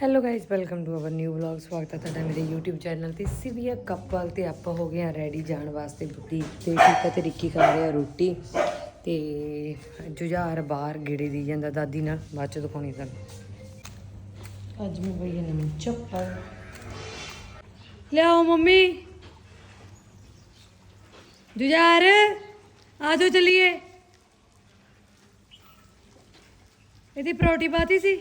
Hello guys welcome to our new vlog ਸਵਾਗਤ ਹੈ ਤੁਹਾਡਾ ਮੇਰੇ YouTube ਚੈਨਲ ਤੇ। ਸਿਵੀਆ ਕਪਲ ਤੇ ਆਪਾਂ ਹੋ ਗਏ ਆ ਰੈਡੀ ਜਾਣ ਵਾਸਤੇ ਬੁਟੀਕ ਤੇ। ਠੀਕ ਤੇ ਰਿੱਕੀ ਖਾ ਰਿਹਾ ਰੋਟੀ। ਤੇ ਜੁਝਾਰ ਬਾਹਰ ਗੇੜੇ ਦੀ ਜਾਂਦਾ ਦਾਦੀ ਨਾਲ। ਬਾਅਦ ਚ ਦਿਖਾਉਣੀ ਤੁਹਾਨੂੰ। ਅੱਜ ਮੈਂ ਬਈ ਨਵੀਂ ਚੱਪਲ। ਲਿਆਓ ਮੰਮੀ। ਜੁਝਾਰ, ਆ ਜਾਓ ਚਲੀਏ। ਇਹਦੀ ਪਰੋਟੀ ਪਾਤੀ ਸੀ।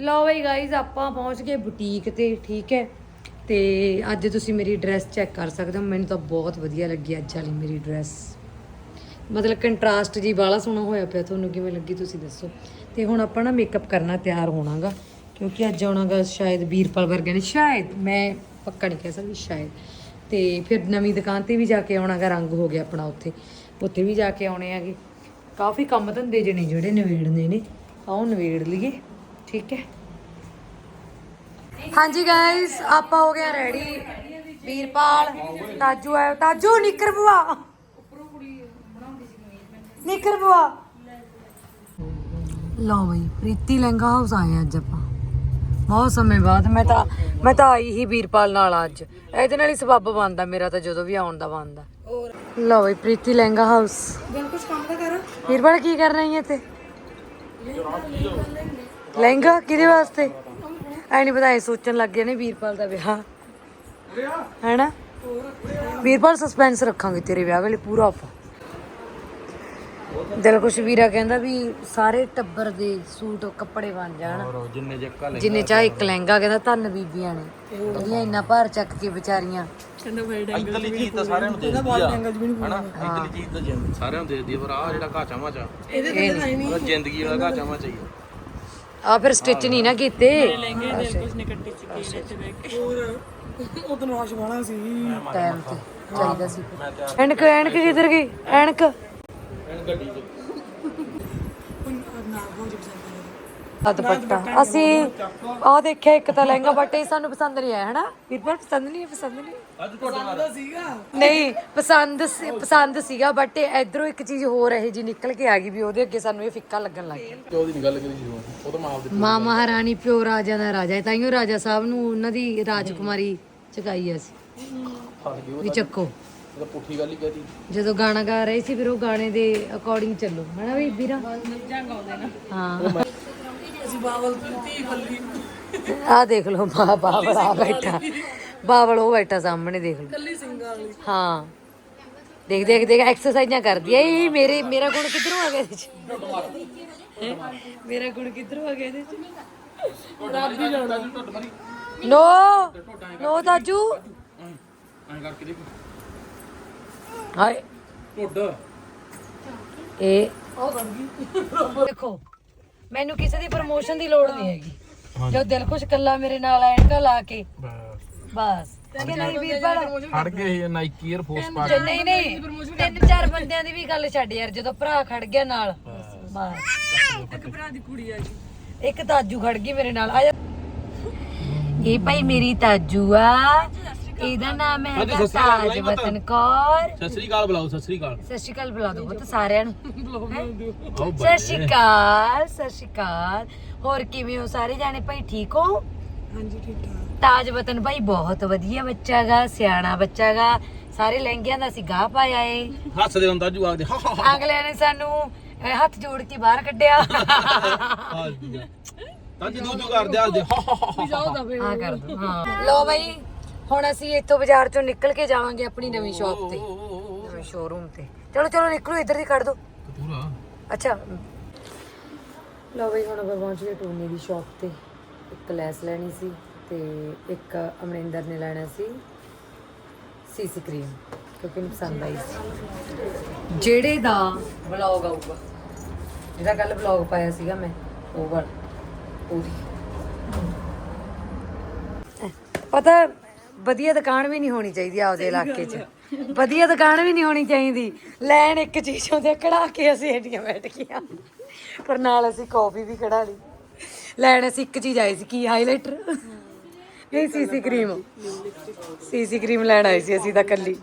ਲਓ ਬਈ ਗਾਇਜ਼ ਆਪਾਂ ਪਹੁੰਚ ਗਏ ਬੁਟੀਕ ਤੇ, ਠੀਕ ਹੈ? ਤੇ ਅੱਜ ਤੁਸੀਂ ਮੇਰੀ ਡਰੈਸ ਚੈੱਕ ਕਰ ਸਕਦੇ ਹੋ। ਮੈਨੂੰ ਤਾਂ ਬਹੁਤ ਵਧੀਆ ਲੱਗੀ ਅੱਜ ਵਾਲੀ ਮੇਰੀ ਡਰੈਸ ਮਤਲਬ ਕੰਟਰਾਸਟ ਜੀ ਬਾਲਾ ਸੋਹਣਾ ਹੋਇਆ ਪਿਆ, ਤੁਹਾਨੂੰ ਕਿਵੇਂ ਲੱਗੀ ਤੁਸੀਂ ਦੱਸੋ? ਤੇ ਹੁਣ ਆਪਾਂ ਨਾ ਮੇਕਅਪ ਕਰਨਾ ਤਿਆਰ ਹੋਣਾਗਾ, ਕਿਉਂਕਿ ਅੱਜ ਆਉਣਾਗਾ ਸ਼ਾਇਦ ਵੀਰਪਾਲ ਵਰਗੇ ਨੇ। ਸ਼ਾਇਦ, ਮੈਂ ਪੱਕਾ ਨਹੀਂ ਕਹਿ ਸਕਦੀ, ਸ਼ਾਇਦ। ਤੇ ਫਿਰ ਨਵੀਂ ਦੁਕਾਨ ਤੇ ਵੀ ਜਾ ਕੇ ਆਉਣਾਗਾ, ਰੰਗ ਹੋ ਗਿਆ ਆਪਣਾ ਉੱਥੇ। ਉੱਥੇ ਵੀ ਜਾ ਕੇ ਆਉਣੇ ਆਗੇ ਕਾਫੀ ਕੰਮ ਧੰਦੇ ਜਿਹੇ ਜਿਹੜੇ ਨਵੇੜਨੇ ਨੇ। ਆਓ ਨਵੇੜ ਲਈਏ। ਠੀਕ ਹੈ। ਹਾਂਜੀ ਗਾਇਸ ਆਪਾਂ ਹੋ ਗਏ ਰੈਡੀ ਵੀਰਪਾਲ ਤਾਜੂ ਆਇਆ ਤਾਜੂ ਨਿਕਰ ਬੁਆ ਨਿਕਰ ਬੁਆ ਲਓ ਬਈ ਪ੍ਰੀਤੀ ਲਹਿੰਗਾ ਹਾਊਸ ਆਏ ਅੱਜ ਆਪਾਂ। ਬਹੁਤ ਸਮੇਂ ਬਾਅਦ ਮੈਂ ਤਾਂ ਮੈਂ ਤਾਂ ਆਈ ਹੀ ਵੀਰਪਾਲ ਨਾਲ ਅੱਜ। ਇਹਦੇ ਨਾਲ ਹੀ ਸਬੱਬ ਬਣਦਾ ਮੇਰਾ ਤਾਂ ਜਦੋਂ ਵੀ ਆਉਣ ਦਾ ਬਣਦਾ ਲਓ ਬਈ ਪ੍ਰੀਤੀ ਲਹਿੰਗਾ ਹਾਊਸ ਬਿਲ ਕੁਝ ਕੰਮ ਤਾਂ ਕਰ। ਵੀਰਪਾਲ ਕੀ ਕਰ ਰਹੀ ਹੈ ਇੱਥੇ? ਲਹਿੰਗਾ ਕਿਹਦੇ ਵਾਸਤੇ? ਐ ਨਹੀਂ ਪਤਾ ਇਹ ਸੋਚਣ ਲੱਗ ਗਏ ਨੇ ਵੀਰਪਾਲ ਦਾ ਵਿਆਹ। ਹੈਨਾ? ਵੀਰਪਾਲ ਸਸਪੈਂਸ ਰੱਖਾਂਗੇ ਤੇਰੇ ਵਿਆਹ ਵੇਲੇ ਪੂਰਾ ਆਪਾਂ। ਦਿਲ ਕੁਛ ਵੀਰਾ ਕਹਿੰਦਾ ਵੀ ਸਾਰੇ ਟੱਬਰ ਦੇ ਸੂਟ ਕੱਪੜੇ ਬਣ ਜਾਣ। ਜਿੰਨੇ ਜੱਕਾ ਲੈ ਜਿੰਨੇ ਚਾਹ ਇੱਕ ਲਹਿੰਗਾ ਕਹਿੰਦਾ ਧੰਨ ਬੀਬੀਆਂ ਨੇ। ਉਹਦੀਆਂ ਇੰਨਾ ਭਾਰ ਚੱਕ ਕੇ ਵਿਚਾਰੀਆਂ। ਕਹਿੰਦਾ ਬਈ ਇਧਰਲੀ ਚੀਜ਼ ਤਾਂ ਸਾਰਿਆਂ ਨੂੰ ਦੇ ਦਿੰਦੀ ਆ ਹਨਾ? ਇਧਰਲੀ ਚੀਜ਼ ਤਾਂ ਜਿੰਦ- ਸਾਰਿਆਂ ਨੂੰ ਦੇ ਦਿੰਦੀ ਆ ਪਰ ਆ ਜਿਹੜਾ ਘਾਚਾ ਮਾਚਾ ਇਹਦੇ ਤੇ ਨਹੀਂ ਜ਼ਿੰਦਗੀ ਵਾਲਾ ਘਾਚਾ ਮਾਚਾ ਹੀ ਆ। ਆ ਫਿਰ ਸਟਿਚ ਨਹੀਂ ਨਾ ਕੀਤੇ। ਲਹਿੰਗੇ ਦੇ ਕੁਝ ਨੇ ਕੱਟੇ ਚੁੱਕੇ ਇੱਥੇ ਬੈਠ ਕੇ ਹੋਰ ਉਦੋਂ ਰਾਸ਼ ਵਾਲਾ ਸੀ ਟਾਈਮ ਤੇ ਚਾਹੀਦਾ ਸੀ। ਐਨਕ ਐਨਕ ਕਿੱਧਰ ਗਈ? ਐਨਕ। ਨਾ ਹੋ ਜੀ ਪਸੰਦ ਆ ਦੁਪੱਟਾ ਅਸੀਂ ਆ ਦੇਖਿਆ ਇੱਕ ਤਾਂ ਲਹਿੰਗਾ ਬਟ ਇਹ ਸਾਨੂੰ ਪਸੰਦ ਨਹੀਂ ਆਇਆ ਹਨਾ? ਵੀਰਪਾਲ ਪਸੰਦ ਨਹੀਂ ਹੈ ਪਸੰਦ ਨਹੀਂ ਅੱਜ ਤੁਹਾਡੇ ਦਾ ਸੀਗਾ। ਨਹੀਂ ਪਸੰਦ ਸੀ- ਪਸੰਦ ਸੀਗਾ ਬਟ ਇਧਰੋਂ ਇੱਕ ਚੀਜ਼ ਹੋਰ ਇਹ ਜੀ ਨਿਕਲ ਕੇ ਆ ਗਈ ਵੀ ਉਹਦੇ ਅੱਗੇ ਸਾਨੂੰ ਇਹ ਫਿੱਕਾ ਲੱਗਣ ਲੱਗ ਗਿਆ। ਪਿਓ ਦੀ ਨਹੀਂ ਗੱਲ ਕਰੀ ਸੀ ਉਹ ਤਾਂ ਮਾਂ ਆਪਦੇ ਮਾਂ ਮਹਾਰਾਣੀ ਪਿਓ ਰਾਜਾ ਦਾ ਰਾਜਾ ਹੈ ਤਾਈਓ ਰਾਜਾ ਸਾਹਿਬ ਨੂੰ ਉਹਨਾਂ ਦੀ ਰਾਜਕੁਮਾਰੀ ਚਕਾਈ ਫਸ ਗਈ ਉਹ ਵੀ ਚੱਕੋ। ਤਾਂ ਪੁੱਠੀ ਗੱਲ ਹੀ ਕਹਤੀ ਜਦੋਂ ਗਾਣਾ ਗਾ ਰਹੇ ਸੀ ਫਿਰ ਉਹ ਗਾਣੇ ਦੇ ਅਕੋਰਡਿੰਗ ਚੱਲੋ। ਹਨਾ ਵੀ ਵੀਰਾ? ਹਾਂ। ਬਾਵਲ ਤੀ ਬੱਲੀ ਆ ਦੇਖ ਲਓ ਬਾ ਬਾਵਲ ਆ ਬੈਠਾ। ਬਾਵਲ ਉਹ ਬੈਠਾ ਸਾਹਮਣੇ ਦੇਖ ਲਓ। ਕੱਲੀ ਸਿੰਘਾਂ ਵਾਲੀ। ਹਾਂ। ਦੇਖ ਦੇਖ ਦੇਖ ਐਕਸਰਸਾਈਜ਼ਾਂ ਕਰਦੀ ਐ ਇਹ ਮੇਰੇ ਮੇਰਾ ਗੁਣ ਕਿੱਧਰੋਂ ਆ ਗਿਆ ਇਹਦੇ ਚ? ਹੈਂ? ਮੇਰਾ ਗੁਣ ਕਿੱਧਰੋਂ ਆ ਗਿਆ ਇਹਦੇ ਚ? ਰਾਤੀ ਜਾਣਾ ਨੋ। ਨੋ ਤਾਜੂ ਐਂ ਕਰਕੇ ਦੇਖ ਹਾਏ ਢੁੱਡ ਇਹ ਦੇਖੋ। ਮੈਨੂੰ ਕਿਸੇ ਦੀ ਪ੍ਰਮੋਸ਼ਨ ਦੀ ਲੋੜ ਨਹੀਂ ਹੈਗੀ। ਜੋ ਦਿਲ ਖੁਸ਼ ਕੱਲਾ ਮੇਰੇ ਨਾਲ ਐਨਕਾ ਲਾ ਕੇ। ਬਸ। ਕਿ ਨਹੀਂ ਵੀਰਪਾਲ ਖੜ ਗਏ ਨਾਈਕੀ 에ਅਰ ਫੋਰਸ ਪਾ ਨਹੀਂ ਨਹੀਂ। ਤਿੰਨ ਚਾਰ ਬੰਦਿਆਂ ਦੀ ਵੀ ਗੱਲ ਛੱਡ ਯਾਰ ਜਦੋਂ ਭਰਾ ਖੜ ਗਿਆ ਨਾਲ। ਬਸ। ਇੱਕ ਭਰਾ ਦੀ ਕੁੜੀ ਆ ਗਈ ਇੱਕ ਤਾਜੂ ਖੜ ਗਈ ਮੇਰੇ ਨਾਲ। ਆ ਜਾ ਇਹ ਭਾਈ ਮੇਰੀ ਤਾਜੂ ਆ। ਇਹਦਾ ਨਾਮ ਹੈ ਹਾਂਜੀ, ਸਤਿ ਸ਼੍ਰੀ ਅਕਾਲ ਤਾਜ ਵਤਨ ਕੌਰ। ਸਤਿ ਸ੍ਰੀ ਅਕਾਲ ਬੁਲਾਓ ਸਤਿ ਸ੍ਰੀ ਅਕਾਲ। ਸਤਿ ਸ਼੍ਰੀ ਅਕਾਲ ਬੁਲਾ ਦੋ ਪੁੱਤ ਸਾਰਿਆਂ ਨੂੰ। ਆਓ ਸਤਿ ਸ਼੍ਰੀ ਅਕਾਲ ਸਤਿ ਸ਼੍ਰੀ ਅਕਾਲ। ਹੋਰ ਕਿਵੇਂ ਹੋ ਸਾਰੇ ਜਾਣੇ? ਭਾਈ ਠੀਕ ਹੋ? ਹਾਂਜੀ ਠੀਕ ਠਾਕ। ਤਾਜ ਵਤਨ ਭਾਈ ਬਹੁਤ ਵਧੀਆ ਬੱਚਾ ਗਾ ਸਿਆਣਾ ਬੱਚਾ ਗਾ। ਸਾਰੇ ਲਹਿੰਗਿਆਂ ਦਾ ਅਸੀਂ ਗਾਹ ਪਾਇਆ ਏ। ਹੱਸਦੇ ਹੁੰਦਾ ਜੂ ਆਖਦੇ ਹਾ ਹਾ ਹਾ ਅਗਲੇ ਨੇ ਸਾਨੂੰ ਅਹ, ਹੱਥ ਜੋੜ ਕੇ ਬਾਹਰ ਕੱਢਿਆ। ਹੱਸਦੀ ਆ ਤਾਂ ਜੋ ਕਰਦੇ ਹੱਸਦੇ ਹਾ ਹਾ ਹਾ ਹਾਂ ਕਰ ਦੋ। ਹਾਂ। ਲੋ ਬਈ ਹੁਣ ਅਸੀਂ ਇੱਥੋਂ ਬਾਜ਼ਾਰ ਚੋਂ ਨਿਕਲ ਕੇ ਜਾਵਾਂਗੇ ਆਪਣੀ ਨਵੀਂ ਸ਼ਾਪ ਤੇ। ਨਵੇਂ ਸ਼ੋਰੂਮ ਤੇ। ਚਲੋ ਚਲੋ ਨਿਕਲੋ ਇੱਧਰ ਦੀ ਕੱਢ ਦੋ। ਪੂਰਾ ਅੱਛਾ। ਲੋ ਬਈ ਹੁਣ ਆਪਾਂ ਪਹੁੰਚ ਗਏ ਟੂਨੀ ਦੀ ਸ਼ਾਪ ਤੇ। ਇੱਕ ਲੈਸ ਲੈਣੀ ਸੀ ਤੇ ਇੱਕ ਅਮਰਿੰਦਰ ਨੇ ਲੈਣਾ ਸੀ ਸੀਸੀ ਕਰੀਮ ਕਿਉਂਕਿ ਇਹਨੂੰ ਪਸੰਦ ਆਈ ਸੀ। ਜਿਹੜੇ ਦਾ ਵਲੌਗ ਆਊਗਾ ਜਿਹਦਾ ਕੱਲ ਵਲੌਗ ਪਾਇਆ ਸੀਗਾ ਮੈਂ ਉਹ ਵਾਲਾ ਉਹਦੀ। ਪਤਾ ਵਧੀਆ ਦੁਕਾਨ ਵੀ ਨਹੀਂ ਹੋਣੀ ਚਾਹੀਦੀ ਆਪਦੇ ਇਲਾਕੇ 'ਚ। ਵਧੀਆ ਦੁਕਾਨ ਵੀ ਨਹੀਂ ਹੋਣੀ ਚਾਹੀਦੀ। ਲੈਣ ਇੱਕ ਚੀਜ਼ੋਂ ਤੇ ਕਢਾ ਕੇ ਅਸੀਂ ਏਡੀਆਂ ਬੈਠ ਗਈਆਂ। ਪਰ ਨਾਲ ਅਸੀਂ ਕਾਫੀ ਵੀ ਕਢਾ ਲਈ। ਲੈਣ ਅਸੀਂ ਇੱਕ ਚੀਜ਼ ਆਈ ਸੀ ਕੀ ਹਾਈਲਾਈਟਰ ਇਹ ਸੀਸੀ ਕਰੀਮ। ਸੀਸੀ ਕਰੀਮ ਲੈਣ ਆਏ ਸੀ ਅਸੀਂ ਤਾਂ ਕੱਲੀ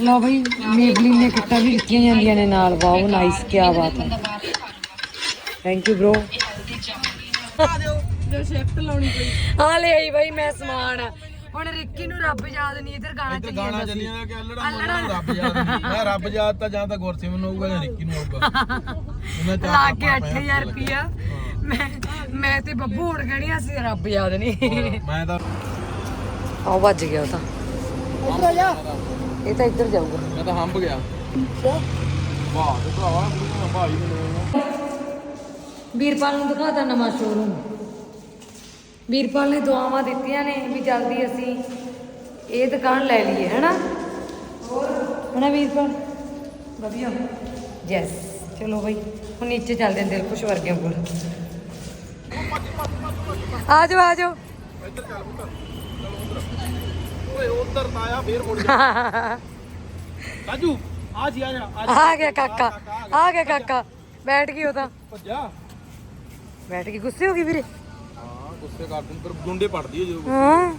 ਲਓ ਬਈ ਮੇਬਲਿਨ ਨੇ ਕਿੱਟਾਂ ਵੀ ਦਿੱਤੀਆਂ ਜਾਂਦੀਆਂ ਨੇ ਨਾਲ। ਵਾਓ ਨਾਈਸ ਕੀ ਬਾਤ ਹੈ। ਥੈਂਕ ਯੂ ਬ్రో ਜੋ ਸ਼ਿਫਟ ਲਾਉਣੀ ਪਈ। ਆ ਲੈ ਆਈ ਬਈ ਮੈਂ ਸਮਾਨ। ਹੁਣ ਰਿੱਕੀ ਨੂੰ ਰੱਬ ਯਾਦ ਨਹੀਂ ਇਧਰ ਗਾਣਾ ਚੱਲੀ ਗਾਣਾ ਜਾਂਦਾ ਸੀ। ਚੱਲੀ ਜਾਂਦਾ ਕਿ ਅਲੜਾ ਮੋਨਾ ਰੱਬ ਯਾਦ ਨਹੀਂ। ਮੈਂ ਰੱਬ ਯਾਦ ਤਾਂ ਜਾਂ ਤਾਂ ਗੁਰਸਿਮ ਨੂੰ ਹੋਊਗਾ ਜਾਂ ਰਿੱਕੀ ਨੂੰ ਹੋਊਗਾ। ਉਹਨਾਂ ਚਾਰ ਲਾ ਕੇ ਪਾਪਾ 8000 ਰੁਪਿਆ ਮੈਂ ਮੈਂ ਤੇ ਬੱਬੂ ਹੁਣ ਕਹਿਣੀ ਸੀ ਰੱਬ ਯਾਦ ਨਹੀਂ। ਮੈਂ ਤਾਂ ਆਹ ਵੱਜ ਗਿਆ ਉਹ ਤਾਂ। ਆ ਇਹ ਤਾਂ ਇੱਧਰ ਜਾਊਗਾ। ਮੈਂ ਤਾਂ ਹੰਬ ਗਿਆ। ਵਾਹ ਤੇ ਭਰਾਵਾ ਭਾਈ ਮੈਨੂੰ ਵੀਰਪਾਲ ਨੂੰ ਦਿਖਾਤਾ ਨਵਾਂ ਸ਼ੋਰੂਮ ਵੀਰਪਾਲ ਨੇ ਦੁਆਵਾਂ ਦਿੱਤੀਆਂ ਨੇ ਵੀ ਜਲਦੀ ਅਸੀਂ ਇਹ ਦੁਕਾਨ ਲੈ ਲਈਏ ਹੈਨਾ? ਹੋਰ? ਹੈਨਾ ਵੀਰਪਾਲ? ਵਧੀਆ। ਯੈਸ ਚਲੋ ਬਈ ਹੁਣ ਨੀਚੇ ਚੱਲਦੇ ਹਾਂ ਦਿਲਖੁਸ਼ ਵਰਗਿਆਂ ਕੋਲ। ਆ ਜਾਓ ਆ ਜਾਓ ਓਏ ਉਧਰ ਤਾਂ ਆਇਆ ਫੇਰ ਮੁੜ ਰਾਜੂ ਆ ਜੀ ਆ ਜਾ ਆ ਆ ਗਿਆ ਕਾਕਾ ਆ ਗਿਆ ਕਾਕਾ। ਬੈਠ ਗਈ ਉਹ ਤਾਂ। ਭੱਜਾ। ਬੈਠ ਗਈ ਗੁੱਸੇ ਹੋ ਗਈ ਵੀਰੇ। ਹਾਂ ਗੁੱਸੇ ਕਰ ਦਿੰਦੇ ਪਰ ਗੁੰਡੇ ਪੜਦੀ ਹੈ ਜਦੋਂ ਹਾਂ।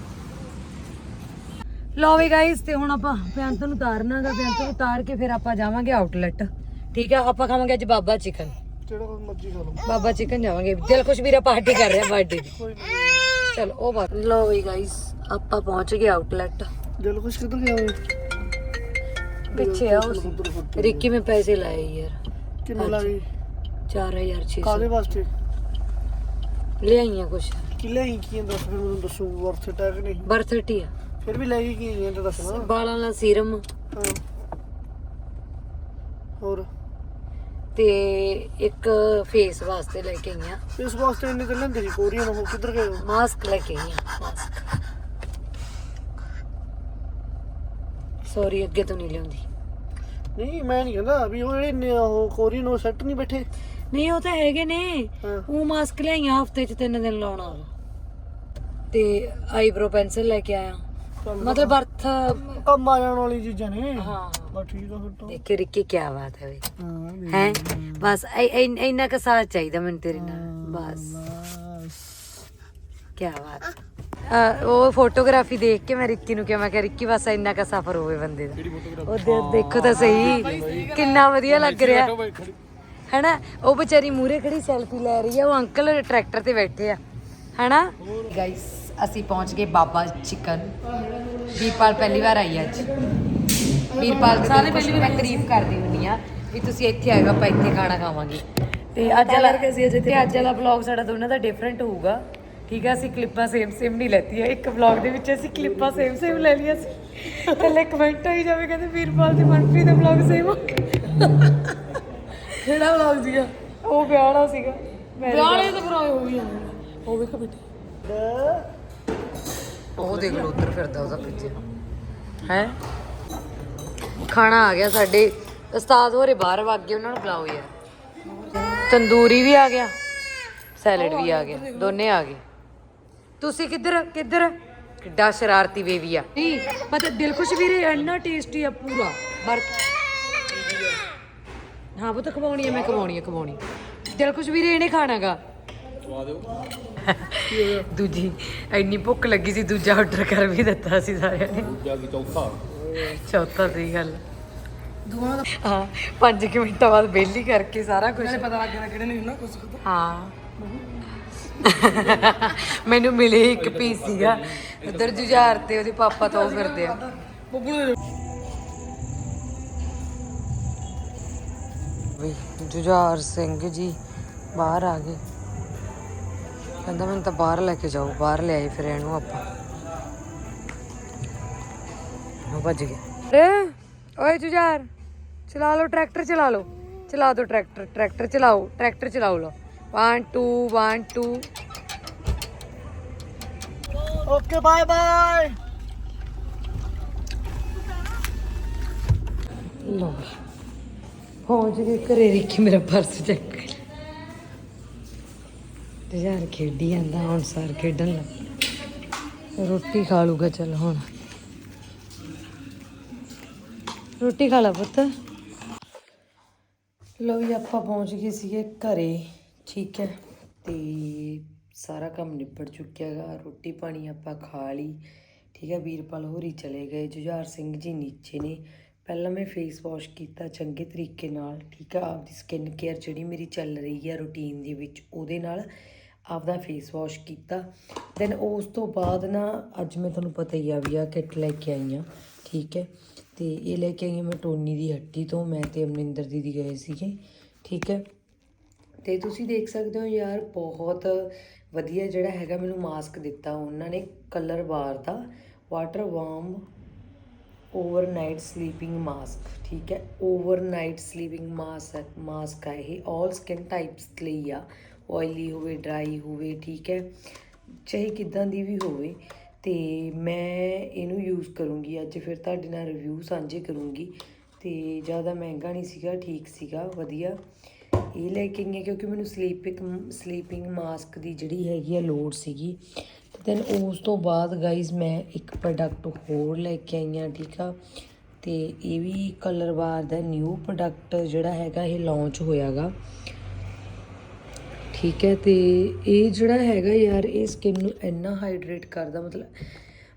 ਲਓ ਵੀ ਗਾਇਸ ਤੇ ਹੁਣ ਆਪਾਂ ਪੈਂਤ ਨੂੰ ਉਤਾਰਨਾਗਾ ਪੈਂਤ ਨੂੰ ਉਤਾਰ ਕੇ ਫਿਰ ਆਪਾਂ ਜਾਵਾਂਗੇ ਆਊਟਲੈਟ ਠੀਕ ਆ ਆਪਾਂ ਖਾਵਾਂਗੇ ਅੱਜ ਬਾਬਾ ਚਿਕਨ ਜਿਹੜਾ ਕੋਈ ਮਰਜ਼ੀ ਖਾ ਲਓ। ਬਾਬਾ ਚਿਕਨ ਜਾਵਾਂਗੇ। ਦਿਲ ਖੁਸ਼ ਵੀਰਾ ਪਾਰਟੀ ਕਰ ਰਿਹਾ ਬਰਥਡੇ ਦੀ। ਚਲੋ ਉਹ ਬਾਤ ਲਓ ਵੀ ਗਾਇਸ ਆਪਾਂ ਪਹੁੰਚ ਗਏ ਆਊਟਲੈਟ ਦਿਲ ਕੁਛ ਕਿੱਧਰ ਗਿਆ ਓਏ? ਪਿੱਛੇ ਆ ਉਸ। ਰਿੱਕੀ ਮੈਂ ਪੈਸੇ ਲਾਏ ਯਾਰ। ਕਿੰਨੇ ਲੱਗੇ 4600 ਕਾਦੇ ਵਾਸਤੇ? ਲਿਆਈਆਂ ਕੁਛ। ਕਿੱਲੇ ਹੀ ਕੀ ਦੱਸ ਫਿਰ ਮੈਨੂੰ ਦੱਸੋ ਵਰਥ ਟੈਗ ਨਹੀਂ? ਬਰਥਟੀ ਆ। ਫਿਰ ਵੀ ਲੈ ਕੀ ਇਹ ਤਾਂ ਦੱਸਣਾ? ਬਾਲਾਂ ਦਾ ਸੀਰਮ। ਹਾਂ। ਹੋਰ? ਤੇ ਇੱਕ ਫੇਸ ਵਾਸਤੇ ਲੈ ਕੇ ਆਈਆਂ ਇਸ ਵਾਸਤੇ ਇੰਨੇ ਤੇ ਲੈਂਦੇ ਸੀ ਕੋਰੀਅਨ ਉਹ ਕਿੱਧਰ ਗਏ ਉਹ? ਮਾਸਕ ਲੈ ਕੇ ਆਈਆਂ ਮਾਸਕ ਸੌਰੀ ਅੱਗੇ ਤੋਂ ਨਹੀਂ ਲਿਆਉਂਦੀ। ਨਹੀਂ ਮੈਂ ਨਹੀਂ ਕਹਿੰਦਾ ਵੀ ਉਹ ਜਿਹੜੇ ਨੇ ਉਹ ਕੋਰੀਅਨ ਉਹ ਸੈੱਟ ਨਹੀਂ ਬੈਠੇ। ਨਹੀਂ ਉਹ ਤਾਂ ਹੈਗੇ ਨੇ। ਹਾਂ। ਉਹ ਮਾਸਕ ਲਿਆਈਆਂ ਹਫ਼ਤੇ ਚ ਤਿੰਨ ਦਿਨ ਲਾਉਣਾ ਵਾ। ਤੇ ਆਈਬ੍ਰੋ ਪੈਨਸਲ ਲੈ ਕੇ ਆਇਆ। ਮਤਲਬ ਬਰਥ ਕੰਮ ਆ ਜਾਣ ਵਾਲੀ ਚੀਜ਼ਾਂ ਨੇ। ਹਾਂ। ਬਸ ਠੀਕ ਆ ਫਿਰ ਤਾਂ। ਦੇਖੇ ਰਿੱਕੀ ਕੀ ਬਾਤ ਹੈ ਵੇ। ਹਾਂ ਬਸ ਐ- ਐ- ਇੰਨਾ ਕੁ ਸਾਥ ਚਾਹੀਦਾ ਮੈਨੂੰ ਤੇਰੇ ਨਾਲ। ਬਸ। ਕੀ ਬਾਤ। ਉਹ ਫੋਟੋਗ੍ਰਾਫੀ ਦੇਖ ਕੇ ਮੈਂ ਰਿੱਕੀ ਨੂੰ ਕਿਹਾ ਮੈਂ ਕਿਹਾ ਰਿੱਕੀ ਬਸ ਇੰਨਾ ਕੁ ਸਫਰ ਹੋਵੇ ਬੰਦੇ ਦਾ। ਉਹ ਦੇਖੋ ਤਾਂ ਸਹੀ। ਕਿੰਨਾ ਵਧੀਆ ਲੱਗ ਰਿਹਾ। ਹੈਨਾ? ਉਹ ਵਿਚਾਰੀ ਮੂਰੇ ਖੜੀ ਸੈਲਫੀ ਲੈ ਰਹੀ ਆ ਉਹ ਅੰਕਲ ਟਰੈਕਟਰ ਤੇ ਬੈਠੇ ਆ। ਹੈਨਾ? ਗਾਇਸ ਅਸੀਂ ਪਹੁੰਚ ਗਏ ਬਾਬਾ ਚਿਕਨ। ਵੀਰਪਾਲ ਪਹਿਲੀ ਵਾਰ ਆਈ ਅੱਜ। ਵੀਰਪਾਲ ਸਾਰੇ ਪਹਿਲੀ ਵਾਰ ਤਾਰੀਫ ਕਰਦੀ ਹੁੰਦੀ ਆ ਵੀ ਤੁਸੀਂ ਇੱਥੇ ਆਇਓ ਆਪਾਂ ਇੱਥੇ ਖਾਣਾ ਖਾਵਾਂਗੇ। ਤੇ ਅੱਜ ਵਾਲਾ ਤੇ ਅੱਜ ਵਾਲਾ ਵਲੌਗ ਸਾਡਾ ਦੋਨਾਂ ਦਾ ਡਿਫਰੈਂਟ ਹੋਊਗਾ। ਠੀਕ ਆ ਅਸੀਂ ਕਲਿੱਪਾਂ ਸੇਮ ਸੇਮ ਨਹੀਂ ਲੈਤੀਆਂ। ਇੱਕ ਵਲੌਗ ਦੇ ਵਿੱਚ ਅਸੀਂ ਕਲਿੱਪਾਂ ਸੇਮ ਸੇਮ ਲੈ ਲਈਆਂ ਸੀ। ਥੱਲੇ ਕਮੈਂਟ ਆਈ ਜਾਵੇ ਕਹਿੰਦੇ ਵੀਰਪਾਲ ਤੇ ਮਨਪ੍ਰੀਤ ਦਾ ਵਲੌਗ ਸੇਮ ਹੋ ਗਿਆ। ਕਿਹੜਾ ਵਲੌਗ ਸੀਗਾ? ਉਹ ਵਿਆਹ ਵਾਲਾ ਸੀਗਾ। ਵਿਆਹ ਵਾਲੇ ਤਾਂ ਫਿਰ ਹੋ ਗਈ ਉਹ ਵੀ ਕਬਿੱਟੀ ਉਹ ਦੇਖ ਲੋ ਉੱਧਰ ਫਿਰਦਾ ਉਹਦਾ ਪਿੱਛੇ। ਹੈ? ਖਾਣਾ ਆ ਗਿਆ ਸਾਡੇ। ਉਸਤਾਦ ਹੋਰੇ ਬਾਹਰ ਵਗ ਗਏ ਉਹਨਾਂ ਨੂੰ ਬੁਲਾਓ ਯਾਰ। ਤੰਦੂਰੀ ਵੀ ਆ ਗਿਆ ਸੈਲਡ ਵੀ ਆ ਗਿਆ ਦੋਨੇ ਆ ਗਏ। ਤੁਸੀਂ ਕਿੱਧਰ ਕਿੱਧਰ? ਕਿੱਡਾ ਸ਼ਰਾਰਤੀ ਬੇਬੀ ਆ। ਨਹੀਂ ਪਤਾ ਦਿਲਖੁਸ਼ ਵੀਰੇ ਇੰਨਾ ਟੇਸਟੀ ਆ ਪੂਰਾ। ਬਰਤ ਹਾਂ ਉਹ ਤਾਂ ਖਵਾਉਣੀ ਆ ਮੈਂ ਖਵਾਉਣੀ ਆ ਖਵਾਉਣੀ। ਦਿਲਖੁਸ਼ ਵੀਰੇ ਇਹਨੇ ਖਾਣਾਗਾ। ਦਿਓ। ਦੂਜੀ ਇੰਨੀ ਭੁੱਖ ਲੱਗੀ ਸੀ ਦੂਜਾ ਆਰਡਰ ਕਰ ਵੀ ਦਿੱਤਾ ਸੀ ਸਾਰਿਆਂ ਨੇ। ਜਾ ਕੇ ਚੌਥਾ? ਚੌਥਾ ਸੀ ਗੱਲ। ਦੁਆ ਦਾ ਹਾਂ 5 ਮਿੰਟਾਂ ਬਾਅਦ ਬੇਲੀ ਕਰਕੇ ਸਾਰਾ ਕੁਝ ਪਤਾ ਲੱਗ ਗਿਆ ਕਿਹੜੇ ਨੇ ਨਾ ਕੁਝ ਹਾਂ। ਮੈਨੂੰ ਮਿਲੇ ਇੱਕ ਪੀਸ ਸੀਗਾ। ਉਧਰ ਜੁਝਾਰ ਤੇ ਉਹਦੇ ਪਾਪਾ ਤੋਂ ਉਹ ਫਿਰਦੇ ਆ। ਵੀ ਜੁਝਾਰ ਸਿੰਘ ਜੀ ਬਾਹਰ ਆ ਗਏ। ਕਹਿੰਦਾ ਮੈਨੂੰ ਤਾਂ ਬਾਹਰ ਲੈ ਕੇ ਜਾਓ ਬਾਹਰ ਲਿਆਏ ਫਿਰ ਇਹਨੂੰ ਆਪਾਂ। ਉਹ ਭੱਜ ਗਿਆ। ਰੇ ਓਏ ਜੁਝਾਰ ਚਲਾ ਲਓ ਟਰੈਕਟਰ ਚਲਾ ਲਓ। ਚਲਾ ਦਿਓ ਟਰੈਕਟਰ ਟਰੈਕਟਰ ਚਲਾਓ ਟਰੈਕਟਰ ਚਲਾਓ ਲਓ। 1 2 1 2 ਓਕੇ ਬਾਏ ਬਾਏ ਲੋ ਪਹੁੰਚ ਗਏ ਘਰੇ ਦੇਖੀ ਮੇਰਾ ਪਰਸ ਚੱਕ ਯਾਰ ਖੇਡੀ ਜਾਂਦਾ, ਹੁਣ ਸਰ ਖੇਡਣ ਲੱਗ ਰੋਟੀ ਖਾ ਲੂਗਾ ਚੱਲ ਹੁਣ। ਰੋਟੀ ਖਾ ਲਾ ਪੁੱਤ। ਲੋ ਵੀ ਆਪਾਂ ਪਹੁੰਚ ਗਏ ਸੀਗੇ ਘਰੇ, ਠੀਕ ਹੈ। ਤੇ ਸਾਰਾ ਕੰਮ ਨਿਬੜ ਚੁੱਕਿਆ ਗਾ ਰੋਟੀ ਪਾਣੀ ਆਪਾਂ ਖਾ ਲਈ, ਠੀਕ ਹੈ। ਵੀਰਪਾਲ ਹੋਰੀ ਚਲੇ ਗਏ, ਜੁਝਾਰ ਸਿੰਘ ਜੀ ਨੀਚੇ ਨੇ। ਪਹਿਲਾਂ ਮੈਂ ਫੇਸ ਵਾਸ਼ ਕੀਤਾ ਚੰਗੇ ਤਰੀਕੇ ਨਾਲ, ਠੀਕ ਆ ਆਪਦੀ ਸਕਿਨ ਕੇਅਰ ਜਿਹੜੀ ਮੇਰੀ ਚੱਲ ਰਹੀ ਹੈ ਰੂਟੀਨ ਦੇ ਵਿੱਚ, ਉਹਦੇ ਨਾਲ ਆਪਦਾ ਫੇਸ ਵਾਸ਼ ਕੀਤਾ। ਦੈਨ ਉਸ ਤੋਂ ਬਾਅਦ ਨਾ, ਅੱਜ ਮੈਂ ਤੁਹਾਨੂੰ ਪਤਾ ਹੀ ਆ ਵੀ ਆ ਕਿੱਟ ਲੈ ਕੇ ਆਈ ਹਾਂ, ਠੀਕ ਹੈ। ਤੇ ਇਹ ਲੈ ਕੇ ਆਈ ਹਾਂ ਮੈਂ ਟੋਨੀ ਦੀ ਹੱਟੀ ਤੋਂ, ਮੈਂ ਤੇ ਅਮਰਿੰਦਰ ਦੀਦੀ ਗਏ ਸੀਗੇ, ਠੀਕ ਹੈ। ਤੇ ਤੁਸੀਂ ਦੇਖ ਸਕਦੇ ਹੋ ਯਾਰ, ਬਹੁਤ ਵਧੀਆ ਜਿਹੜਾ ਹੈਗਾ ਮੈਨੂੰ ਮਾਸਕ ਦਿੱਤਾ ਉਹਨਾਂ ਨੇ ਕਲਰ ਬਾਰ ਦਾ। Water warm overnight sleeping mask ਠੀਕ ਹੈ। ਓਵਰਨਾਈਟ ਸਲੀਪਿੰਗ ਮਾਸਕ ਮਾਸਕ ਹੈ ਇਹ 올 ਸਕਿਨ ਟਾਈਪਸ ਲਈ ਆ। ਆਇਲੀ ਹੋਵੇ ਡਰਾਈ ਹੋਵੇ, ਠੀਕ ਹੈ। ਚਾਹੇ ਕਿਦਾਂ ਦੀ ਵੀ ਹੋਵੇ, ਤੇ ਮੈਂ ਇਹਨੂੰ ਯੂਜ਼ ਕਰੂੰਗੀ। ਅੱਜ ਫਿਰ ਤੁਹਾਡੇ ਨਾਲ ਰਿਵਿਊ ਸਾਂਝੇ ਕਰੂੰਗੀ। ਤੇ ਜ਼ਿਆਦਾ ਮਹਿੰਗਾ ਨਹੀਂ ਸੀਗਾ, ਠੀਕ ਸੀਗਾ, ਵਧੀਆ। ਇਹ ਲੈ ਕੇ ਆਈ ਹਾਂ ਕਿਉਂਕਿ ਮੈਨੂੰ ਸਲੀਪਿੰਗ ਸਲੀਪਿੰਗ ਮਾਸਕ ਦੀ ਜਿਹੜੀ ਹੈਗੀ ਆ ਲੋੜ ਸੀਗੀ। ਦੈਨ ਉਸ ਤੋਂ ਬਾਅਦ ਗਾਈਜ਼ ਮੈਂ ਇੱਕ ਪ੍ਰੋਡਕਟ ਹੋਰ ਲੈ ਕੇ ਆਈ ਹਾਂ, ਠੀਕ ਆ। ਤੇ ਇਹ ਵੀ ਕਲਰ ਬਾਰ ਦਾ ਨਿਊ ਪ੍ਰੋਡਕਟ ਜਿਹੜਾ ਹੈਗਾ, ਇਹ ਲਾਂਚ ਹੋਇਆਗਾ। ਠੀਕ ਹੈ ਤੇ ਇਹ ਜਿਹੜਾ ਹੈਗਾ ਯਾਰ, ਇਹ ਸਕਿਨ ਨੂੰ ਇੰਨਾ ਹਾਈਡਰੇਟ ਕਰਦਾ, ਮਤਲਬ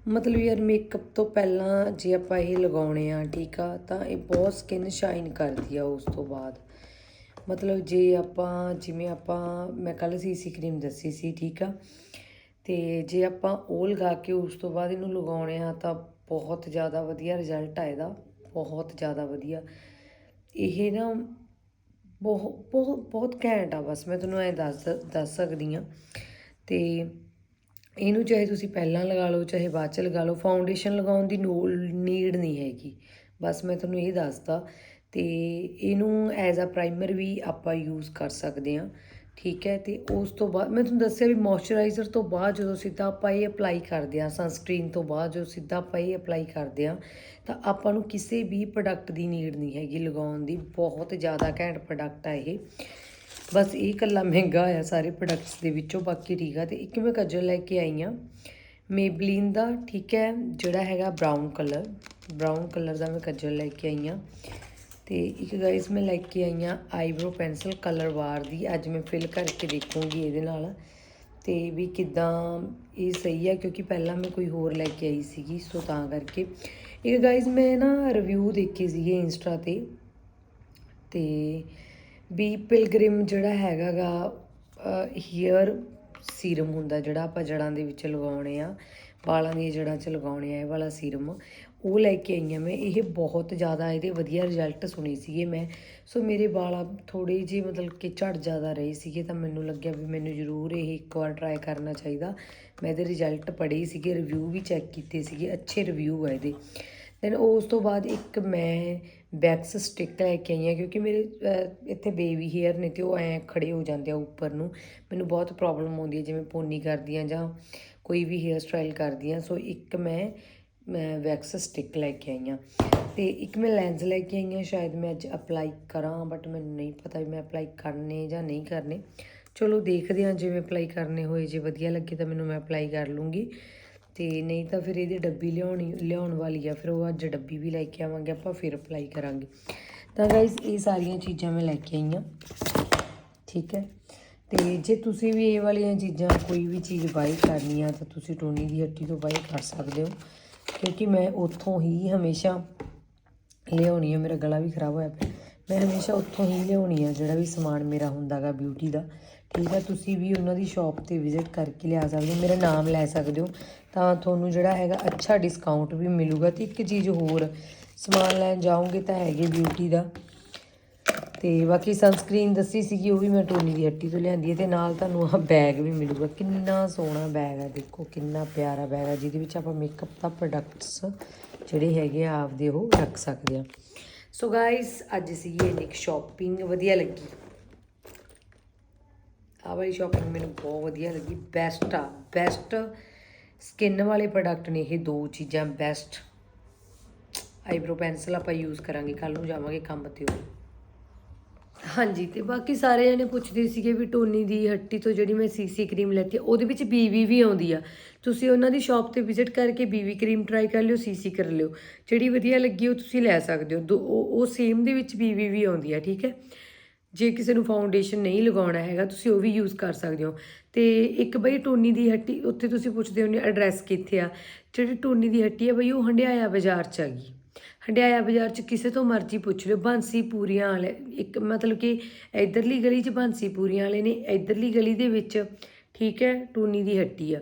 ਮਤਲਬ ਯਾਰ ਮੇਕਅਪ ਤੋਂ ਪਹਿਲਾਂ ਜੇ ਆਪਾਂ ਇਹ ਲਗਾਉਣੇ ਆ, ਠੀਕ ਆ, ਤਾਂ ਇਹ ਬਹੁਤ ਸਕਿਨ ਸ਼ਾਈਨ ਕਰਦੀ ਆ ਉਸ ਤੋਂ ਬਾਅਦ। ਮਤਲਬ ਜੇ ਆਪਾਂ, ਜਿਵੇਂ ਆਪਾਂ, ਮੈਂ ਕੱਲ ਸੀਸੀ ਕਰੀਮ ਦੱਸੀ ਸੀ, ਠੀਕ ਆ, ਤੇ ਜੇ ਆਪਾਂ ਉਹ ਲਗਾ ਕੇ ਉਸ ਤੋਂ ਬਾਅਦ ਇਹਨੂੰ ਲਗਾਉਣੇ ਆ, ਤਾਂ ਬਹੁਤ ਜ਼ਿਆਦਾ ਵਧੀਆ ਰਿਜ਼ਲਟ ਆ ਇਹਦਾ, ਬਹੁਤ ਜ਼ਿਆਦਾ ਵਧੀਆ। ਇਹ ਨਾ ਬਹੁਤ ਬਹੁਤ ਬਹੁਤ ਘੈਂਟ ਆ ਬਸ, ਮੈਂ ਤੁਹਾਨੂੰ ਐ ਦੱਸ ਦੱਸ ਸਕਦੀ ਆ ਤੇ ਇਹਨੂੰ ਚਾਹੇ ਤੁਸੀਂ ਪਹਿਲਾਂ ਲਗਾ ਲਓ, ਚਾਹੇ ਬਾਅਦ ਚ ਲਗਾ ਲਓ ਫਾਊਂਡੇਸ਼ਨ ਲਗਾਉਣ ਦੀ ਨੀਡ ਨਹੀਂ ਹੈਗੀ। ਬਸ ਮੈਂ ਤੁਹਾਨੂੰ ਇਹ ਦੱਸਦਾ ਤੇ ਇਹਨੂੰ ਐਜ਼ ਅ ਪ੍ਰਾਈਮਰ ਵੀ ਆਪਾਂ ਯੂਜ਼ ਕਰ ਸਕਦੇ ਹਾਂ। ਠੀਕ ਹੈ, ਤੇ ਉਸ ਤੋਂ ਬਾਅਦ, ਮੈਂ ਤੁਹਾਨੂੰ ਦੱਸਿਆ ਵੀ ਮੋਇਸਚਰਾਈਜ਼ਰ ਤੋਂ ਬਾਅਦ ਜਦੋਂ ਸਿੱਧਾ ਆਪਾਂ ਇਹ ਅਪਲਾਈ ਕਰਦੇ ਹਾਂ ਸਨਸਕ੍ਰੀਨ ਤੋਂ ਬਾਅਦ ਜਦੋਂ ਸਿੱਧਾ ਆਪਾਂ ਇਹ ਅਪਲਾਈ ਕਰਦੇ ਹਾਂ, ਤਾਂ ਆਪਾਂ ਨੂੰ ਕਿਸੇ ਵੀ ਪ੍ਰੋਡਕਟ ਦੀ ਨੀਡ ਨਹੀਂ ਹੈਗੀ ਲਗਾਉਣ ਦੀ, ਬਹੁਤ ਜ਼ਿਆਦਾ ਘੈਂਟ ਪ੍ਰੋਡਕਟ ਆ ਇਹ। ਬਸ ਇਹ ਇਕੱਲਾ ਮਹਿੰਗਾ ਹੋਇਆ ਸਾਰੇ ਪ੍ਰੋਡਕਟਸ ਦੇ ਵਿੱਚੋਂ, ਬਾਕੀ ਠੀਕ ਆ, ਤੇ ਇੱਕ ਮੈਂ ਕੱਜਲ ਲੈ ਕੇ ਆਈ ਆ ਮੇਬਲਿਨ ਦਾ, ਠੀਕ ਹੈ, ਜਿਹੜਾ ਹੈਗਾ ਬਰਾਊਨ ਕਲਰ ਬਰਾਊਨ ਕਲਰ ਦਾ ਮੈਂ ਕੱਜਲ ਲੈ ਕੇ ਆਈ ਆ ਤੇ ਇੱਕ ਗਾਇਸ ਮੈਂ ਲੈ ਕੇ ਆਈ ਆ ਆਈਬ੍ਰੋ ਪੈਨਸਲ ਕਲਰ ਵਾਰ ਦੀ। ਅੱਜ ਮੈਂ ਫਿਲ ਕਰਕੇ ਦੇਖੂੰਗੀ ਇਹਦੇ ਨਾਲ। ਤੇ ਵੀ ਕਿਦਾਂ ਇਹ ਸਹੀ ਆ, ਕਿਉਂਕਿ ਪਹਿਲਾਂ ਮੈਂ ਕੋਈ ਹੋਰ ਲੈ ਕੇ ਆਈ ਸੀਗੀ, ਸੋ ਤਾਂ ਕਰਕੇ। ਇੱਕ ਗਾਇਸ ਮੈਂ ਨਾ ਰਿਵਿਊ ਦੇਖੇ ਸੀਗੇ ਇੰਸਟਾ ਤੇ। ਤੇ ਵੀ ਪਿਲਗ੍ਰਿਮ ਜਿਹੜਾ ਹੈਗਾਗਾ ਹੀਅਰ ਸੀਰਮ ਹੁੰਦਾ ਜਿਹੜਾ ਆਪਾਂ ਜੜਾਂ ਦੇ ਵਿੱਚ ਲਗਾਉਣੇ ਆ, ਵਾਲਾਂ ਦੀਆਂ ਜੜਾਂ 'ਚ ਲਗਾਉਣੇ ਆ, ਇਹ ਵਾਲਾ ਸੀਰਮ ਉਹ ਲੈ ਕੇ ਆਈ ਹਾਂ ਮੈਂ, ਇਹ ਬਹੁਤ ਜ਼ਿਆਦਾ ਇਹਦੇ ਵਧੀਆ ਰਿਜ਼ਲਟ ਸੁਣੇ ਸੀਗੇ ਮੈਂ। ਸੋ ਮੇਰੇ ਵਾਲ ਥੋੜੇ ਜਿਹੇ ਮਤਲਬ ਕਿ ਝੜ ਜ਼ਿਆਦਾ ਰਹੇ ਸੀਗੇ ਤਾਂ ਮੈਨੂੰ ਲੱਗਿਆ ਵੀ ਮੈਨੂੰ ਜ਼ਰੂਰ ਇਹ ਇੱਕ ਵਾਰ ਟਰਾਈ ਕਰਨਾ ਚਾਹੀਦਾ। ਮੈਂ ਇਹਦੇ ਰਿਜ਼ਲਟ ਪੜ੍ਹੇ ਸੀਗੇ ਰਿਵਿਊ ਵੀ ਚੈੱਕ ਕੀਤੇ ਸੀਗੇ, ਅੱਛੇ ਰਿਵਿਊ ਆ ਇਹਦੇ। ਦੈਨ ਉਸ ਤੋਂ ਬਾਅਦ ਇੱਕ ਮੈਂ ਵੈਕਸ ਸਟਿਕ ਲੈ ਕੇ ਆਈ ਹਾਂ ਕਿਉਂਕਿ ਮੇਰੇ ਇੱਥੇ ਬੇਬੀ ਹੇਅਰ ਨੇ ਤੇ ਉਹ ਐ ਖੜੇ ਹੋ ਜਾਂਦੇ ਆ ਉੱਪਰ ਨੂੰ। ਮੈਨੂੰ ਬਹੁਤ ਪ੍ਰੋਬਲਮ ਆਉਂਦੀ ਹੈ ਜਿਵੇਂ ਪੋਨੀ ਕਰਦੀ ਆ ਜਾਂ ਕੋਈ ਵੀ ਹੇਅਰ ਸਟਾਈਲ ਕਰਦੀ ਆ ਸੋ ਇੱਕ ਮੈਂ ਮੈਂ ਵੈਕਸ ਸਟਿਕ ਲੈ ਕੇ ਆਈ ਹਾਂ। ਤੇ ਇੱਕ ਮੈਂ ਲੈਂਸ ਲੈ ਕੇ ਆਈ ਹਾਂ, ਸ਼ਾਇਦ ਮੈਂ ਅੱਜ ਅਪਲਾਈ ਕਰਾਂ ਬਟ ਮੈਨੂੰ ਨਹੀਂ ਪਤਾ ਵੀ ਮੈਂ ਅਪਲਾਈ ਕਰਨੇ ਜਾਂ ਨਹੀਂ ਕਰਨੇ। ਚਲੋ ਦੇਖਦੇ ਹਾਂ ਜਿਵੇਂ ਅਪਲਾਈ ਕਰਨੇ ਹੋਏ, ਜੇ ਵਧੀਆ ਲੱਗੇ ਤਾਂ ਮੈਨੂੰ ਮੈਂ ਅਪਲਾਈ ਕਰ ਲੂੰਗੀ। ਤੇ ਨਹੀਂ ਤਾਂ ਫਿਰ ਇਹਦੀ ਡੱਬੀ ਲਿਆਉਣੀ, ਲਿਆਉਣ ਵਾਲੀ ਆ, ਫਿਰ ਉਹ ਅੱਜ ਡੱਬੀ ਵੀ ਲੈ ਕੇ ਆਵਾਂਗੇ, ਆਪਾਂ ਫਿਰ ਅਪਲਾਈ ਕਰਾਂਗੇ। ਤਾਂ ਗਾਇਸ ਇਹ ਸਾਰੀਆਂ ਚੀਜ਼ਾਂ ਮੈਂ ਲੈ ਕੇ ਆਈ ਹਾਂ। ਠੀਕ ਹੈ? ਤੇ ਜੇ ਤੁਸੀਂ ਵੀ ਇਹ ਵਾਲੀਆਂ ਚੀਜ਼ਾਂ ਕੋਈ ਵੀ ਚੀਜ਼ ਬਾਈ ਕਰਨੀ ਆ, ਤਾਂ ਤੁਸੀਂ ਟੋਨੀ ਦੀ ਹੱਟੀ ਤੋਂ ਬਾਈ ਕਰ ਸਕਦੇ ਹੋ। ਕਿਉਂਕਿ ਮੈਂ ਉੱਥੋਂ ਹੀ ਹਮੇਸ਼ਾ ਲਿਆਉਣੀ ਆ, ਮੇਰਾ ਗਲਾ ਵੀ ਖਰਾਬ ਹੋਇਆ ਪਿਆ। ਮੈਂ ਹਮੇਸ਼ਾ ਉੱਥੋਂ ਹੀ ਲਿਆਉਣੀ ਆ ਜਿਹੜਾ ਵੀ ਸਮਾਨ ਮੇਰਾ ਹੁੰਦਾਗਾ ਬਿਊਟੀ ਦਾ। ਠੀਕ ਆ, ਤੁਸੀਂ ਵੀ ਉਹਨਾਂ ਦੀ ਸ਼ਾਪ ਤੇ ਵਿਜ਼ਿਟ ਕਰਕੇ ਲਿਆ ਸਕਦੇ ਹੋ, ਮੇਰਾ ਨਾਮ ਲੈ ਸਕਦੇ ਹੋ। ਤਾਂ ਤੁਹਾਨੂੰ ਜਿਹੜਾ ਹੈਗਾ ਅੱਛਾ ਡਿਸਕਾਊਂਟ ਵੀ ਮਿਲੂਗਾ ਤੇ ਇੱਕ ਚੀਜ਼ ਹੋਰ, ਸਮਾਨ ਲੈਣ ਜਾਓਗੇ ਤਾਂ ਹੈਗੇ ਬਿਊਟੀ ਦਾ। ਤੇ ਬਾਕੀ ਸਨਸਕ੍ਰੀਨ ਦੱਸੀ ਸੀਗੀ, ਉਹ ਵੀ ਮੈਂ ਟੋਨੀ ਦੀ ਹੱਟੀ ਤੋਂ ਲਿਆਂਦੀ ਹੈ ਤੇ ਨਾਲ ਤੁਹਾਨੂੰ ਆਹ ਬੈਗ ਵੀ ਮਿਲੂਗਾ। ਕਿੰਨਾ ਸੋਹਣਾ ਬੈਗ ਹੈ, ਦੇਖੋ, ਕਿੰਨਾ ਪਿਆਰਾ ਬੈਗ ਹੈ, ਜਿਹਦੇ ਵਿੱਚ ਆਪਾਂ ਮੇਕਅਪ ਦਾ ਪ੍ਰੋਡਕਟਸ ਜਿਹੜੇ ਹੈਗੇ ਆ, ਆਪਦੇ ਉਹ ਰੱਖ ਸਕਦੇ ਆ ਸੋ ਗਾਇਸ ਅੱਜ ਸੀ ਇਹ ਇੱਕ ਸ਼ਾਪਿੰਗ ਵਧੀਆ ਲੱਗੀ। ਆਹ ਵਾਲੀ ਸ਼ਾਪਿੰਗ ਮੈਨੂੰ ਬਹੁਤ ਵਧੀਆ ਲੱਗੀ। ਬੈਸਟ ਆ ਬੈਸਟ ਸਕਿਨ ਵਾਲੇ ਪ੍ਰੋਡਕਟ ਨੇ ਇਹ ਦੋ ਚੀਜ਼ਾਂ ਬੈਸਟ ਆਈਬ੍ਰੋ ਪੈਨਸਲ ਆਪਾਂ ਯੂਜ਼ ਕਰਾਂਗੇ ਕੱਲ ਨੂੰ ਜਾਵਾਂਗੇ ਕੰਮ ਤੇ ਉਹ। ਹਾਂਜੀ ਤੇ ਬਾਕੀ ਸਾਰੇ ਜਣੇ ਪੁੱਛਦੇ ਸੀਗੇ ਵੀ ਟੋਨੀ ਦੀ ਹੱਟੀ ਤੋਂ ਜਿਹੜੀ ਮੈਂ ਸੀਸੀ ਕਰੀਮ ਲੈਤੀ ਆ, ਉਹਦੇ ਵਿੱਚ ਬੀਵੀ ਵੀ ਆਉਂਦੀ ਆ। ਤੁਸੀਂ ਉਹਨਾਂ ਦੀ ਸ਼ਾਪ ਤੇ ਵਿਜ਼ਿਟ ਕਰਕੇ ਬੀਵੀ ਕਰੀਮ ਟਰਾਈ ਕਰ ਲਿਓ ਸੀਸੀ ਕਰ ਲਿਓ। ਜਿਹੜੀ ਵਧੀਆ ਲੱਗੀ ਉਹ ਤੁਸੀਂ ਲੈ ਸਕਦੇ ਹੋ। ਦੋ- ਉਹ ਉਹ ਸੇਮ ਦੇ ਵਿੱਚ ਬੀਵੀ ਵੀ ਆਉਂਦੀ ਆ ਠੀਕ ਹੈ? ਜੇ ਕਿਸੇ ਨੂੰ ਫਾਊਂਡੇਸ਼ਨ ਨਹੀਂ ਲਗਾਉਣਾ ਹੈਗਾ ਤੁਸੀਂ ਉਹ ਵੀ ਯੂਜ਼ ਕਰ ਸਕਦੇ ਹੋ। ਤੇ ਇੱਕ ਬਈ ਟੋਨੀ ਦੀ ਹੱਟੀ ਉੱਥੇ ਤੁਸੀਂ ਪੁੱਛਦੇ ਹੋ ਨੇ ਐਡਰੈਸ ਕਿੱਥੇ ਆ? ਜਿਹੜੀ ਟੋਨੀ ਦੀ ਹੱਟੀ ਆ ਬਈ ਉਹ ਹੰਡਿਆਇਆ ਬਾਜ਼ਾਰ ਚ ਹੈਗੀ। ਹੰਡਿਆਇਆ ਬਾਜ਼ਾਰ 'ਚ ਕਿਸੇ ਤੋਂ ਮਰਜ਼ੀ ਪੁੱਛ ਲਿਓ, ਬਾਂਸੀ ਪੂਰੀਆਂ ਵਾਲੇ, ਇੱਕ ਮਤਲਬ ਕਿ ਇਧਰਲੀ ਗਲੀ 'ਚ ਬਾਂਸੀ ਪੂਰੀਆਂ ਵਾਲੇ ਨੇ ਇਧਰਲੀ ਗਲੀ ਦੇ ਵਿੱਚ, ਠੀਕ ਹੈ ਟੂਨੀ ਦੀ ਹੱਟੀ ਆ।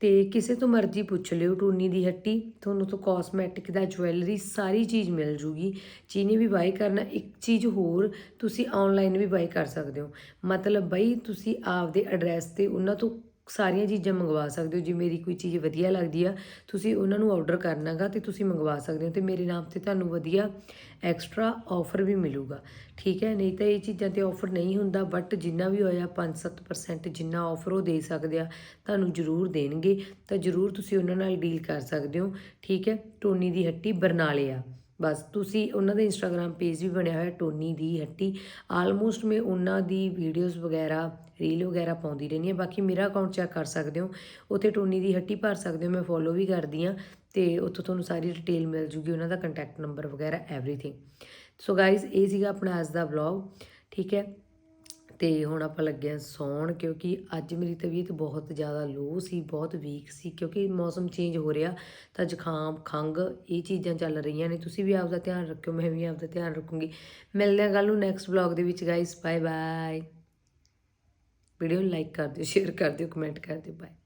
ਤੇ ਕਿਸੇ ਤੋਂ ਮਰਜ਼ੀ ਪੁੱਛ ਲਿਓ ਟੂਨੀ ਦੀ ਹੱਟੀ, ਤੁਹਾਨੂੰ ਤੋਂ ਕਾਸਮੈਟਿਕ ਦਾ ਜੁਐਲਰੀ ਸਾਰੀ ਚੀਜ਼ ਮਿਲ ਜੂਗੀ। ਜਿਹਨੇ ਵੀ ਬਾਈ ਕਰਨਾ, ਇੱਕ ਚੀਜ਼ ਹੋਰ ਤੁਸੀਂ ਆਨਲਾਈਨ ਵੀ ਬਾਈ ਕਰ ਸਕਦੇ ਹੋ। ਮਤਲਬ ਬਈ ਤੁਸੀਂ ਆਪਦੇ ਐਡਰੈਸ ਤੇ ਉਹਨਾਂ ਤੋਂ ਸਾਰੀਆਂ ਚੀਜ਼ਾਂ ਮੰਗਵਾ ਸਕਦੇ ਹੋ, ਜੇ ਮੇਰੀ ਕੋਈ ਚੀਜ਼ ਵਧੀਆ ਲੱਗਦੀ ਆ, ਤੁਸੀਂ ਉਹਨਾਂ ਨੂੰ ਆਰਡਰ ਕਰਨਾਗਾ ਤੇ ਤੁਸੀਂ ਮੰਗਵਾ ਸਕਦੇ ਹੋ ਤੇ ਮੇਰੇ ਨਾਮ ਤੇ ਤੁਹਾਨੂੰ ਵਧੀਆ ਐਕਸਟਰਾ ਆਫਰ ਵੀ ਮਿਲੂਗਾ। ਠੀਕ ਹੈ, ਨਹੀਂ ਤਾਂ ਇਹ ਚੀਜ਼ਾਂ ਤੇ ਆਫਰ ਨਹੀਂ ਹੁੰਦਾ ਬਟ ਜਿੰਨਾ ਵੀ ਹੋਇਆ 5-7% ਜਿੰਨਾ ਆਫਰ ਉਹ ਦੇ ਸਕਦੇ ਆ, ਤੁਹਾਨੂੰ ਜ਼ਰੂਰ ਦੇਣਗੇ, ਤਾਂ ਜ਼ਰੂਰ ਤੁਸੀਂ ਉਹਨਾਂ ਨਾਲ ਡੀਲ ਕਰ ਸਕਦੇ ਹੋ। ਠੀਕ ਹੈ, ਟੋਨੀ ਦੀ ਹੱਟੀ ਬਰਨਾਲੇ ਆ। ਬਸ ਤੁਸੀਂ ਉਹਨਾਂ ਦਾ ਇੰਸਟਾਗ੍ਰam ਪੇਜ ਵੀ ਬਣਿਆ ਹੋਇਆ, ਟੋਨੀ ਦੀ ਹੱਟੀ। ਆਲਮੋਸਟ ਮੈਂ ਉਹਨਾਂ ਦੀ ਵੀਡੀਓਜ਼ ਵਗੈਰਾ ਰੀਲ ਵਗੈਰਾ ਪਾਉਂਦੀ ਰਹਿੰਦੀ ਹਾਂ। ਬਾਕੀ ਮੇਰਾ ਅਕਾਊਂਟ ਚੈੱਕ ਕਰ ਸਕਦੇ ਹੋ। ਉੱਥੇ ਟੋਨੀ ਦੀ ਹੱਟੀ ਭਰ ਸਕਦੇ ਹੋ। ਮੈਂ ਫੋਲੋ ਵੀ ਕਰਦੀ ਹਾਂ ਤੇ ਉੱਥੋਂ ਤੁਹਾਨੂੰ ਸਾਰੀ ਡਿਟੇਲ ਮਿਲ ਜੂਗੀ। ਉਹਨਾਂ ਦਾ ਕੰਟੈਕਟ ਨੰਬਰ ਵਗੈਰਾ ਐਵਰੀਥਿੰਗ ਸੋ ਗਾਇਜ਼ ਇਹ ਸੀਗਾ ਆਪਣਾ ਅੱਜ ਦਾ ਵਲੌਗ ਠੀਕ ਹੈ? ਤੇ ਹੁਣ ਆਪਾਂ ਲੱਗੇ ਹਾਂ ਸੌਣ ਕਿਉਂਕਿ ਅੱਜ ਮੇਰੀ ਤਬੀਅਤ ਬਹੁਤ ਜ਼ਿਆਦਾ ਲੋ ਸੀ, ਬਹੁਤ ਵੀਕ ਸੀ ਕਿਉਂਕਿ ਮੌਸਮ ਚੇਂਜ ਹੋ ਰਿਹਾ। ਤਾਂ ਜ਼ੁਕਾਮ ਖੰਗ ਇਹ ਚੀਜ਼ਾਂ ਚੱਲ ਰਹੀਆਂ ਨੇ। ਤੁਸੀਂ ਵੀ ਆਪਦਾ ਧਿਆਨ ਰੱਖਿਓ, ਮੈਂ ਵੀ ਆਪਦਾ ਧਿਆਨ ਰੱਖੂੰਗੀ। ਮਿਲਦੇ ਹਾਂ ਕੱਲ ਨੂੰ ਨੈਕਸਟ ਵਲੌਗ ਦੇ ਵਿੱਚ ਗਾਇਸ ਬਾਏ ਬਾਏ ਵੀਡੀਓ ਨੂੰ ਲਾਈਕ ਕਰ ਦਿਓ ਸ਼ੇਅਰ ਕਰ ਦਿਓ ਕਮੈਂਟ ਕਰ ਦਿਓ ਬਾਏ